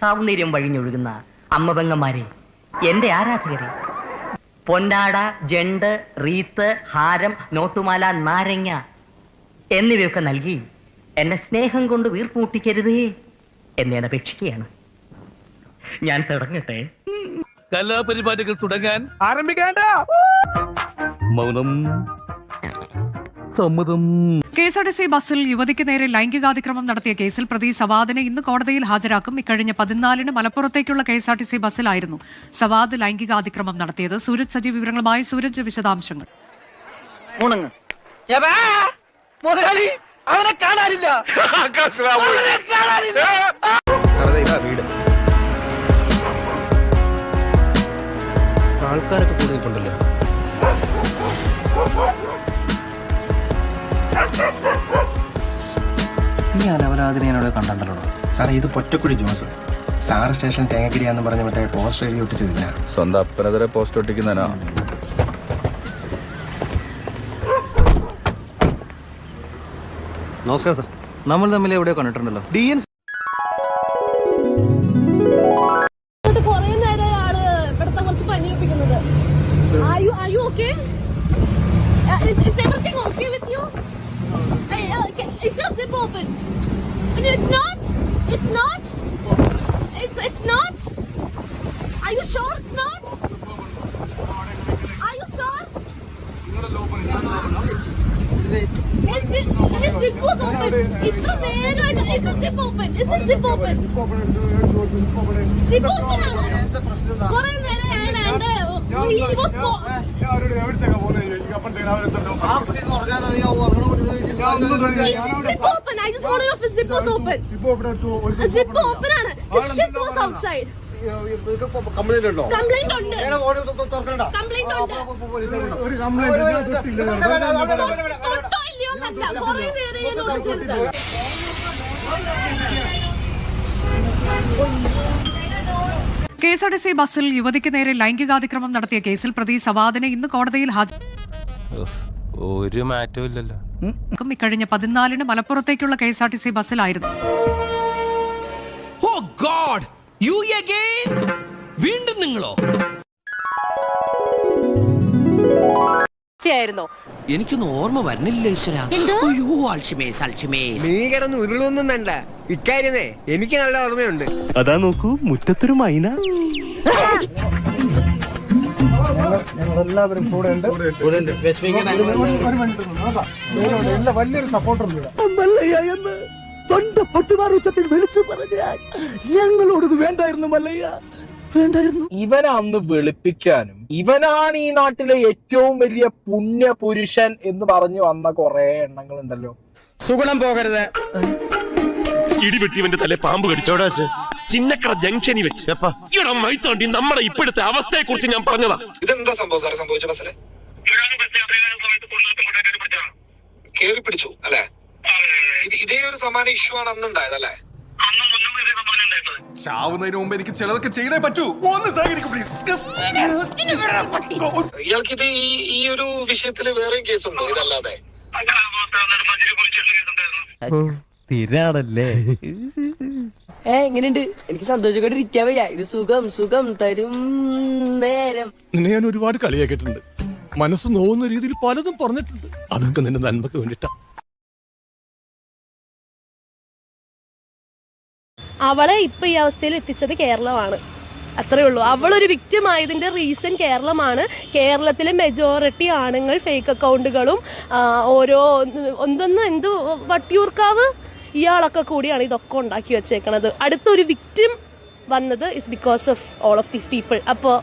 സൗന്ദര്യം വഴിഞ്ഞൊഴുകുന്ന അമ്മപെങ്ങന്മാരെ എന്റെ ആരാധകരെ. പൊന്നാട ജണ്ട് റീത്ത് ഹാരം നോട്ടുമാല നാരങ്ങ എന്നിവയൊക്കെ നൽകി എന്നെ സ്നേഹം കൊണ്ട് വീർപ്പൂട്ടിക്കരുതേ എന്ന് ഞാൻ അപേക്ഷിക്കുകയാണ്. ഞാൻ തുടങ്ങട്ടെ. കലാപരിപാടികൾ തുടങ്ങാൻ ആരംഭിക്കാണ്ട? മൗനം സമ്മതം. K S R T C ബസ്സിൽ യുവതിക്ക് നേരെ ലൈംഗികാതിക്രമം നടത്തിയ കേസിൽ പ്രതി സവാദിനെ ഇന്ന് കോടതിയിൽ ഹാജരാക്കും. ഇക്കഴിഞ്ഞ പതിനാലിന് മലപ്പുറത്തേക്കുള്ള K S R T C ബസ്സിലായിരുന്നു Savad ലൈംഗികാതിക്രമം നടത്തിയത്. സൂരജ് സജീവ് വിവരങ്ങളുമായി സൂരജ് വിശദാംശങ്ങൾ. അവനെ കാണാനില്ല. അവനെ കാണാനില്ല. വീട്. ആൾക്കാരൊക്കെ കൂടി നിൽപ്പുണ്ടല്ലോ ഈ അലവരാതിനെ എന്നോട് കണ്ടല്ലോ സാറേ ഇത് പൊറ്റക്കുഴി ജോസ് സാർ സ്റ്റേഷൻ തേങ്ങക്കിരിയാന്ന് പറഞ്ഞ മറ്റേ പോസ്റ്റർ എഴുതി ഒട്ടിച്ചതില്ല സ്വന്തം അപ്പനെതിരെ പോസ്റ്റ് ഒട്ടിക്കുന്നതിനാ നമസ്കാരം സാർ. നമ്മൾ തമ്മിൽ എവിടെയോ കണ്ടിട്ടുണ്ടല്ലോ. D N it's not. It's not. It's it's not. Are you sure it's not? Are you sure? His, his, his zip was open. It's not the and Is the zip open. Is the zip open. Zip open. Zip open. Was outside. Complaint ഉണ്ടോ Complaint ഉണ്ട്. Complaint ഉണ്ട്. തൊട്ടോ ഇല്ലയോ എന്നല്ല. കുറേ നേരം K S R T C ബസ്സിൽ യുവതിക്ക് നേരെ ലൈംഗികാതിക്രമം നടത്തിയ കേസിൽ പ്രതി സവാദിനെ ഇന്ന് കോടതിയിൽ ഹാജർ ഒരു മാറ്റവും ഇല്ലല്ലോ. ഇക്കഴിഞ്ഞ പതിനാലിന് മലപ്പുറത്തേക്കുള്ള K S R T C ബസ്സിലായിരുന്നു. Oh God you again വീണ്ടും നിങ്ങളോ? ആയിരുന്നോ എനിക്കൊന്നും ഓർമ്മ വരുന്നില്ല ഈശ്വര. അയ്യോ അൽഷിമേസ് അൽഷിമേസ് നീ കിടന്ന് ഉരുളൊന്നും വേണ്ട. ഇക്കാര്യമേ എനിക്ക് നല്ല ഓർമ്മയുണ്ട്. അതാ നോക്കൂ മുറ്റത്തൊരു മൈന. മല്ലയ്യ എന്ന് തൊണ്ട പൊട്ടുമാർ ഉച്ചത്തിൽ വിളിച്ചു ഞങ്ങളോടത് വേണ്ടായിരുന്നു മല്ലയ്യ. വേണ്ടായിരുന്നു. ഇവനെ അന്ന് വെളുപ്പിക്കാനും ഇവനാണ് ഈ നാട്ടിലെ ഏറ്റവും വലിയ പുണ്യ പുരുഷൻ എന്ന് പറഞ്ഞു വന്ന കുറെ എണ്ണങ്ങളുണ്ടല്ലോ. സുഗുണം പോകരുത്. ഇടിവെട്ടിവന്റെ തലേ പാമ്പ് കടിച്ചോടാ ചിന്നക്കട ജംഗ്ഷനിൽ വെച്ച്. ഇവിടെ മൈത്തോണ്ടി നമ്മുടെ ഇപ്പോഴത്തെ അവസ്ഥയെ കുറിച്ച് ഞാൻ പറഞ്ഞതാ. ഇതെന്താ സംഭവം സാറേ? സംഭവിച്ച ബസ്സിലെ? കേറി പിടിച്ചു അല്ലേ? ഇത് ഇതേ ഒരു സമാന ഇഷ്യൂ ആണ് അന്നുണ്ടായതല്ലേ ചാവുന്നതിന് മുമ്പ് എനിക്ക് ചിലതൊക്കെ ചെയ്തേ പറ്റൂ. ഒന്ന് സഹകരിക്കും പ്ലീസ് ഇയാൾക്ക് ഇത് ഈ ഒരു വിഷയത്തിൽ കേസ് കേസുണ്ടോ? ഇതല്ലാതെ. സ്ഥിരാണല്ലേ ഏ എങ്ങനെയുണ്ട്? എനിക്ക് സന്തോഷത്തോടെ ഇരിക്കാൻ വയ്യ. ഇത് സുഖം സുഖം തരും നേരം. നിന്നെ ഞാൻ ഒരുപാട് കളിയാക്കിയിട്ടുണ്ട്. മനസ്സ് നോവുന്ന രീതിയിൽ പലതും പറഞ്ഞിട്ടുണ്ട്. അതൊക്കെ നിന്റെ നന്മക്ക് വേണ്ടിട്ടാ അവളെ ഇപ്പൊ ഈ അവസ്ഥയിൽ എത്തിച്ചത് കേരളമാണ്. അത്രേ ഉള്ളൂ. അവളൊരു വിക്റ്റിം ആയതിന്റെ റീസൺ കേരളമാണ്. കേരളത്തിലെ മെജോറിറ്റി ആണുങ്ങൾ ഫേക്ക് അക്കൗണ്ടുകളും ഓരോ എന്തൊന്നും എന്ത് വട്ടിയൂർക്കാവ് ഇയാളൊക്കെ കൂടിയാണ് ഇതൊക്കെ ഉണ്ടാക്കി വെച്ചേക്കണത്. അടുത്തൊരു വിക്റ്റിം വന്നത് is because of all of these people അപ്പോൾ